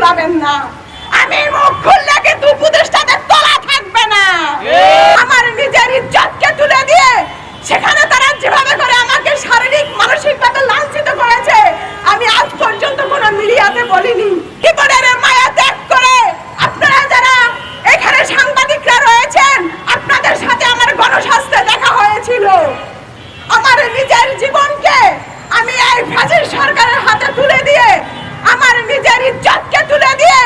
খুলাবেন না। আমি মুখ খুললে কিন্তু উপদেষ্টাদের তলা থাকবে না। আমার নিজের ইজ্জতকে তুলে দিয়ে সেখানে তারা যেভাবে করে আমাকে শারীরিক মানসিক ভাবে লাঞ্ছিত করেছে আমি আজ পর্যন্ত কোনো মিডিয়াতে বলিনি। জীবনের মায়া ত্যাগ করে আপনারা যারা এখানে সাংবাদিকরা রয়েছেন আপনাদের সাথে আমার গণস্বাস্থ্যে দেখা হয়েছিল। আমার নিজের জীবনকে আমি এই ফ্যাসিস্ট সরকারের হাতে তুলে দিয়ে আমার নিজের ইজ্জতকে তুলে দিয়ে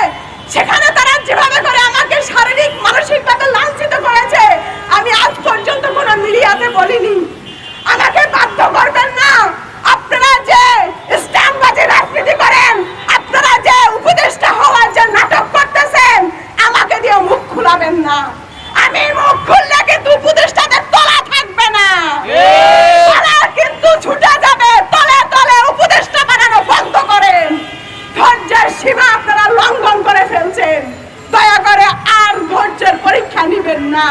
সেখানে তারা যেভাবে করে আমাকে শারীরিক মানসিক ভাবে লাঞ্ছিত করেছে আমি আজ পর্যন্ত কোনো মিডিয়াতে বলিনি আমাকে বাধ্য করবেন না আপনারা যে স্ট্যাম্পবাজি রাজনীতি করেন আপনারা যে উপদেষ্টা হওয়ার যে নাটক করতেছেন আমাকে দিয়ে মুখ খুলাবেন না। আমি মুখ খুললে কিন্তু উপদেষ্টাদের তলা থাকবে না। তারা কিন্তু ছুটে যাবে তলে তলে উপদেষ্টা বানানো বন্ধ করেন। ধৈর্যের সীমা আপনারা লঙ্ঘন করে ফেলছেন। দয়া করে আর ধৈর্যের পরীক্ষা নেবেন না।